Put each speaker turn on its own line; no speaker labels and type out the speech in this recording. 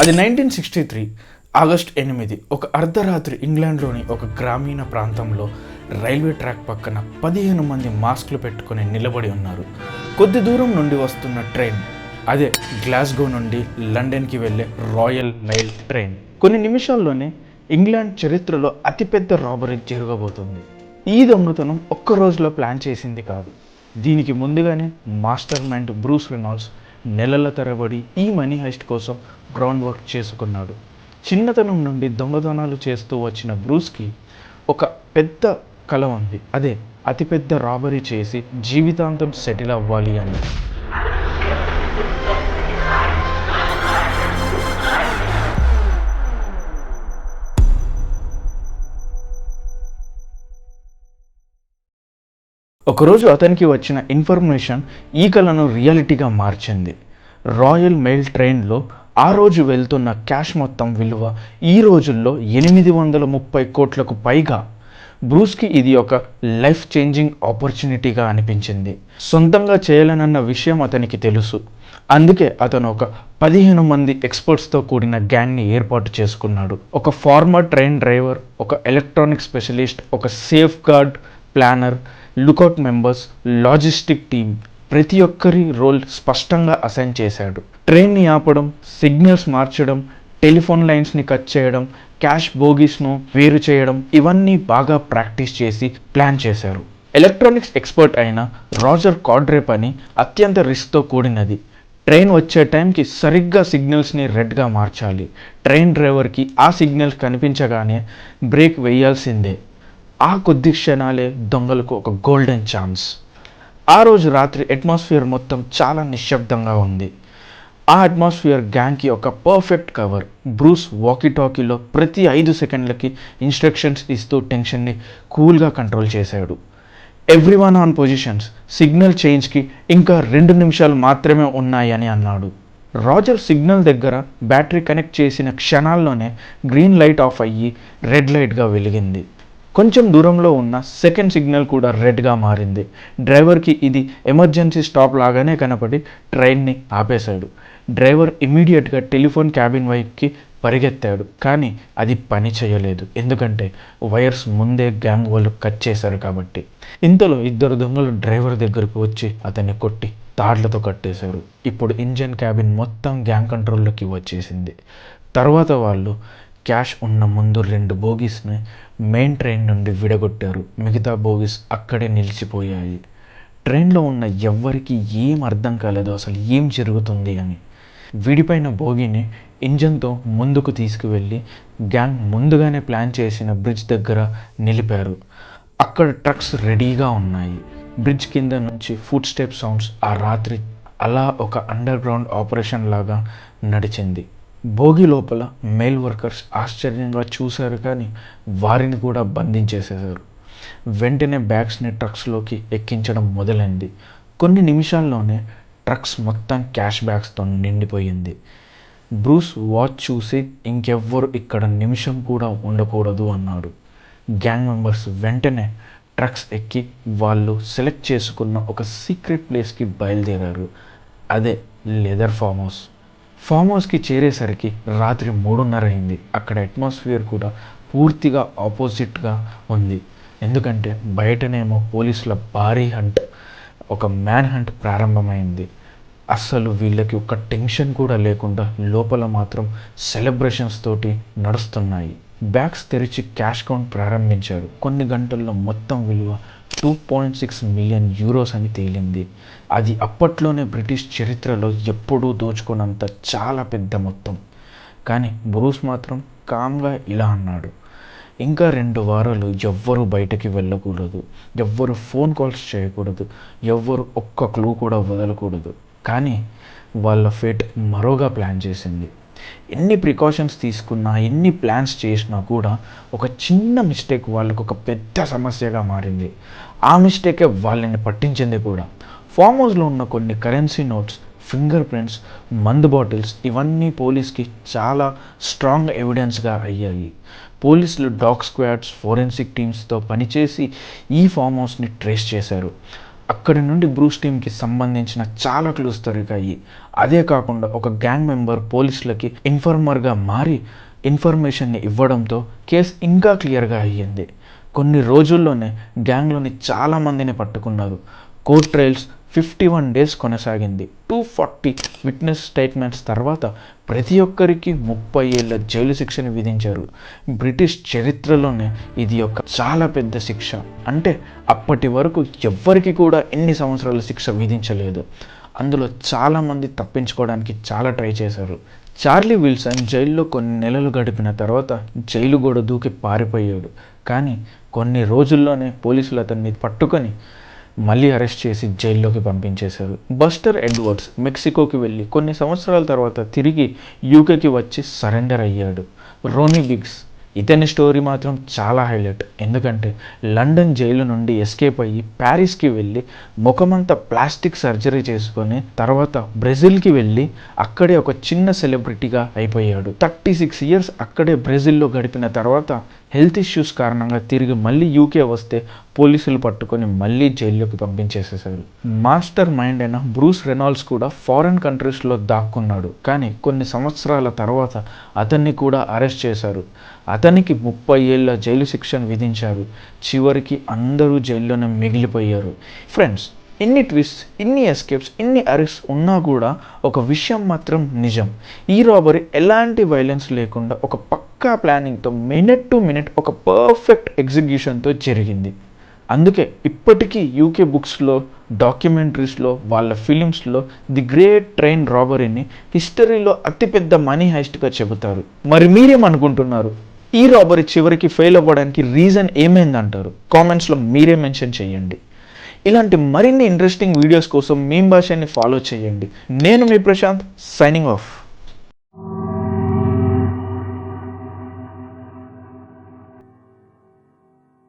అది nineteen sixty three August ఎనిమిది ఒక అర్ధరాత్రి ఇంగ్లాండ్లోని ఒక గ్రామీణ ప్రాంతంలో రైల్వే ట్రాక్ పక్కన పదిహేను మంది మాస్క్లు పెట్టుకుని నిలబడి ఉన్నారు. కొద్ది దూరం నుండి వస్తున్న ట్రైన్ అదే గ్లాస్గో నుండి లండన్కి వెళ్ళే రాయల్ మెయిల్ ట్రైన్. కొన్ని నిమిషాల్లోనే ఇంగ్లాండ్ చరిత్రలో అతిపెద్ద రాబరీ జరగబోతుంది. ఈ దొంగతనం ఒక్క రోజులో ప్లాన్ చేసింది కాదు. దీనికి ముందుగానే మాస్టర్ మైండ్ బ్రూస్ రెనాల్డ్స్ నెలల తరబడి ఈ మనీ హైస్ట్ కోసం గ్రౌండ్ వర్క్ చేసుకున్నాడు. చిన్నతనం నుండి దొంగదనాలు చేస్తూ వచ్చిన బ్రూస్కి ఒక పెద్ద కళ ఉంది. అదే అతిపెద్ద రాబరీ చేసి జీవితాంతం సెటిల్ అవ్వాలి అని. ఒకరోజు అతనికి వచ్చిన ఇన్ఫర్మేషన్ ఈ కళను రియాలిటీగా మార్చింది. రాయల్ మెయిల్ ట్రైన్లో ఆ రోజు వెళ్తున్న క్యాష్ మొత్తం విలువ ఈ రోజుల్లో ఎనిమిది వందల ముప్పై కోట్లకు పైగా. బ్రూస్కి ఇది ఒక లైఫ్ చేంజింగ్ ఆపర్చునిటీగా అనిపించింది. సొంతంగా చేయాలనన్న విషయం అతనికి తెలుసు. అందుకే అతను ఒక పదిహేను మంది ఎక్స్పర్ట్స్తో కూడిన గ్యాంగ్ని ఏర్పాటు చేసుకున్నాడు. ఒక ఫార్మర్ ట్రైన్ డ్రైవర్ ఒక ఎలక్ట్రానిక్ స్పెషలిస్ట్ ఒక safe guard planner lookout members logistic team ప్రతి ఒక్కరి రోల్ స్పష్టంగా అసైన్ చేశాడు. ట్రైన్ని ఆపడం సిగ్నల్స్ మార్చడం టెలిఫోన్ లైన్స్ని కట్ చేయడం క్యాష్ బోగీస్ను వేరు చేయడం ఇవన్నీ బాగా ప్రాక్టీస్ చేసి ప్లాన్ చేశారు. ఎలక్ట్రానిక్స్ ఎక్స్పర్ట్ అయిన రాజర్ కాడ్రే పని అత్యంత రిస్క్తో కూడినది. ట్రైన్ వచ్చే టైంకి సరిగ్గా సిగ్నల్స్ని రెడ్గా మార్చాలి. ట్రైన్ డ్రైవర్కి ఆ సిగ్నల్స్ కనిపించగానే బ్రేక్ వేయాల్సిందే. ఆ కొద్ది క్షణాలే దొంగలకు ఒక గోల్డెన్ ఛాన్స్. ఆ రోజు రాత్రి అట్మాస్ఫియర్ మొత్తం చాలా నిశ్శబ్దంగా ఉంది. ఆ అట్మాస్ఫియర్ గ్యాంగ్కి ఒక పర్ఫెక్ట్ కవర్ బ్రూస్ వాకీ టాకీలో ప్రతి ఐదు సెకండ్లకి ఇన్స్ట్రక్షన్స్ ఇస్తూ టెన్షన్ని కూల్గా కంట్రోల్ చేశాడు. Every one on positions signal చేంజ్కి ఇంకా రెండు నిమిషాలు మాత్రమే ఉన్నాయని అన్నాడు. రాజర్ సిగ్నల్ దగ్గర బ్యాటరీ కనెక్ట్ చేసిన క్షణాల్లోనే గ్రీన్ లైట్ ఆఫ్ అయ్యి రెడ్ లైట్గా వెలిగింది. కొంచెం దూరంలో ఉన్న సెకండ్ సిగ్నల్ కూడా రెడ్గా మారింది. డ్రైవర్కి ఇది ఎమర్జెన్సీ స్టాప్ లాగానే కనపడి ట్రైన్ని ఆపేశాడు. డ్రైవర్ ఇమీడియట్గా టెలిఫోన్ క్యాబిన్ వైపుకి పరిగెత్తాడు. కానీ అది పని చేయలేదు. ఎందుకంటే వైర్స్ ముందే గ్యాంగ్ వాళ్ళు కట్ చేశారు కాబట్టి. ఇంతలో ఇద్దరు దొంగలు డ్రైవర్ దగ్గరకు వచ్చి అతన్ని కొట్టి తాడ్లతో కట్టేశారు. ఇప్పుడు ఇంజన్ క్యాబిన్ మొత్తం గ్యాంగ్ కంట్రోల్లోకి వచ్చేసింది. తర్వాత వాళ్ళు క్యాష్ ఉన్న ముందు రెండు బోగీస్ని మెయిన్ ట్రైన్ నుండి విడగొట్టారు. మిగతా బోగీస్ అక్కడే నిలిచిపోయాయి. ట్రైన్లో ఉన్న ఎవ్వరికి ఏం అర్థం కాలేదు అసలు ఏం జరుగుతుంది అని. విడిపోయిన బోగిని ఇంజన్తో ముందుకు తీసుకువెళ్ళి గ్యాంగ్ ముందుగానే ప్లాన్ చేసిన బ్రిడ్జ్ దగ్గర నిలిపారు. అక్కడ ట్రక్స్ రెడీగా ఉన్నాయి. బ్రిడ్జ్ కింద నుంచి ఫుడ్ స్టెప్ సౌండ్స్ ఆ రాత్రి అలా ఒక అండర్ గ్రౌండ్ ఆపరేషన్ లాగా నడిచింది. భోగి లోపల మెయిల్ వర్కర్స్ ఆశ్చర్యంగా చూశారు కానీ వారిని కూడా బంధించేసేశారు. వెంటనే బ్యాగ్స్ని ట్రక్స్లోకి ఎక్కించడం మొదలైంది. కొన్ని నిమిషాల్లోనే ట్రక్స్ మొత్తం క్యాష్ బ్యాగ్స్తో నిండిపోయింది. బ్రూస్ వాచ్ చూసి ఇంకెవ్వరు ఇక్కడ నిమిషం కూడా ఉండకూడదు అన్నాడు గ్యాంగ్ మెంబర్స్ వెంటనే ట్రక్స్ ఎక్కి వాళ్ళు సెలెక్ట్ చేసుకున్న ఒక సీక్రెట్ ప్లేస్కి బయలుదేరారు. అదే లెదర్ ఫామ్ హౌస్ ఫామ్ హౌస్కి చేరేసరికి రాత్రి మూడున్నర అయింది. అక్కడ అట్మాస్ఫియర్ కూడా పూర్తిగా ఆపోజిట్గా ఉంది. ఎందుకంటే బయటనేమో పోలీసుల భారీ హంట్ ఒక మ్యాన్ హంట్ ప్రారంభమైంది. అస్సలు వీళ్ళకి ఒక టెన్షన్ కూడా లేకుండా లోపల మాత్రం సెలబ్రేషన్స్ తోటి నడుస్తున్నాయి. బ్యాగ్స్ తెరిచి క్యాష్ కౌంట్ ప్రారంభించారు. కొన్ని గంటల్లో మొత్తం విలువ two point six million euros అని తేలింది. అది అప్పట్లోనే బ్రిటిష్ చరిత్రలో ఎప్పుడూ దోచుకున్నంత చాలా పెద్ద మొత్తం. కానీ బ్రూస్ మాత్రం కామ్గా ఇలా అన్నాడు. ఇంకా రెండు వారాలు ఎవ్వరూ బయటకి వెళ్ళకూడదు. ఎవ్వరు ఫోన్ కాల్స్ చేయకూడదు. ఎవ్వరు ఒక్క క్లూ కూడా వదలకూడదు. కానీ వాళ్ళ ఫేట్ మరోగా ప్లాన్ చేసింది. ఎన్ని ప్రికాషన్స్ తీసుకున్నా ఎన్ని ప్లాన్స్ చేసినా కూడా ఒక చిన్న మిస్టేక్ వాళ్ళకు ఒక పెద్ద సమస్యగా మారింది. ఆ మిస్టేకే వాళ్ళని పట్టించింది కూడా. ఫామ్ హౌస్లో ఉన్న కొన్ని కరెన్సీ నోట్స్ ఫింగర్ ప్రింట్స్ మందు బాటిల్స్ ఇవన్నీ పోలీస్కి చాలా స్ట్రాంగ్ ఎవిడెన్స్గా అయ్యాయి. పోలీసులు డాగ్ స్క్వాడ్స్ ఫోరెన్సిక్ టీమ్స్తో పనిచేసి ఈ ఫామ్ హౌస్ని ట్రేస్ చేశారు. అక్కడి నుండి బ్రూస్ టీమ్కి సంబంధించిన చాలా క్లూస్ దొరికాయి అదే కాకుండా ఒక గ్యాంగ్ మెంబర్ పోలీసులకి ఇన్ఫార్మర్గా మారి ఇన్ఫర్మేషన్ని ఇవ్వడంతో కేసు ఇంకా క్లియర్గా అయ్యింది. కొన్ని రోజుల్లోనే గ్యాంగ్లోని చాలామందిని పట్టుకున్నారు. Court trials fifty one days కొనసాగింది. టూ ఫార్టీ విట్నెస్ స్టేట్మెంట్స్ తర్వాత ప్రతి ఒక్కరికి ముప్పై ఏళ్ళ జైలు శిక్షను విధించారు. బ్రిటిష్ చరిత్రలోనే ఇది ఒక చాలా పెద్ద శిక్ష. అంటే అప్పటి వరకు ఎవ్వరికి కూడా ఎన్ని సంవత్సరాల శిక్ష విధించలేదు. అందులో చాలామంది తప్పించుకోవడానికి చాలా ట్రై చేశారు. చార్లీ విల్సన్ జైల్లో కొన్ని నెలలు గడిపిన తర్వాత జైలు గోడ దూకి పారిపోయాడు. కానీ కొన్ని రోజుల్లోనే పోలీసులు అతన్ని పట్టుకొని మళ్ళీ అరెస్ట్ చేసి జైల్లోకి పంపించేశారు. బస్టర్ ఎడ్వర్డ్స్ మెక్సికోకి వెళ్ళి కొన్ని సంవత్సరాల తర్వాత తిరిగి యూకేకి వచ్చి సరెండర్ అయ్యాడు. రోనీ బిగ్స్ ఇతని స్టోరీ మాత్రం చాలా హైలైట్. ఎందుకంటే లండన్ జైలు నుండి ఎస్కేప్ అయ్యి ప్యారిస్కి వెళ్ళి ముఖమంతా ప్లాస్టిక్ సర్జరీ చేసుకొని తర్వాత బ్రెజిల్కి వెళ్ళి అక్కడే ఒక చిన్న సెలబ్రిటీగా అయిపోయాడు. థర్టీ సిక్స్ ఇయర్స్ అక్కడే బ్రెజిల్లో గడిపిన తర్వాత హెల్త్ ఇష్యూస్ కారణంగా తిరిగి మళ్ళీ యూకే వస్తే పోలీసులు పట్టుకొని మళ్ళీ జైల్లోకి పంపించేసేసారు. మాస్టర్ మైండ్ అయిన బ్రూస్ రెనాల్డ్స్ కూడా ఫారెన్ కంట్రీస్లో దాక్కున్నాడు. కానీ కొన్ని సంవత్సరాల తర్వాత అతన్ని కూడా అరెస్ట్ చేశారు. అతనికి ముప్పై ఏళ్ళ జైలు శిక్షను విధించారు. చివరికి అందరూ జైల్లోనే మిగిలిపోయారు. ఫ్రెండ్స్ ఇన్ని ట్విస్ట్ ఇన్ని ఎస్కేప్స్ ఇన్ని అరెస్ట్ ఉన్నా కూడా ఒక విషయం మాత్రం నిజం. ఈ రాబరీ ఎలాంటి వైలెన్స్ లేకుండా ఒక పక్కా ప్లానింగ్తో మినిట్ టు మినిట్ ఒక పర్ఫెక్ట్ ఎగ్జిక్యూషన్తో జరిగింది. అందుకే ఇప్పటికీ యూకే బుక్స్లో డాక్యుమెంటరీస్లో వాళ్ళ ఫిలిమ్స్లో ది గ్రేట్ ట్రైన్ రాబరీని హిస్టరీలో అతిపెద్ద మనీ హైస్ట్గా చెబుతారు. మరి మీరేమనుకుంటున్నారు? ఈ రాబరీ చివరికి ఫెయిల్ అవ్వడానికి రీజన్ ఏమైందంటారు? కామెంట్స్లో మీరే మెన్షన్ చేయండి. ఇలాంటి మరిన్ని ఇంట్రెస్టింగ్ వీడియోస్ కోసం మేం భాషని ఫాలో చేయండి. నేను మీ ప్రశాంత్ సైనింగ్ ఆఫ్.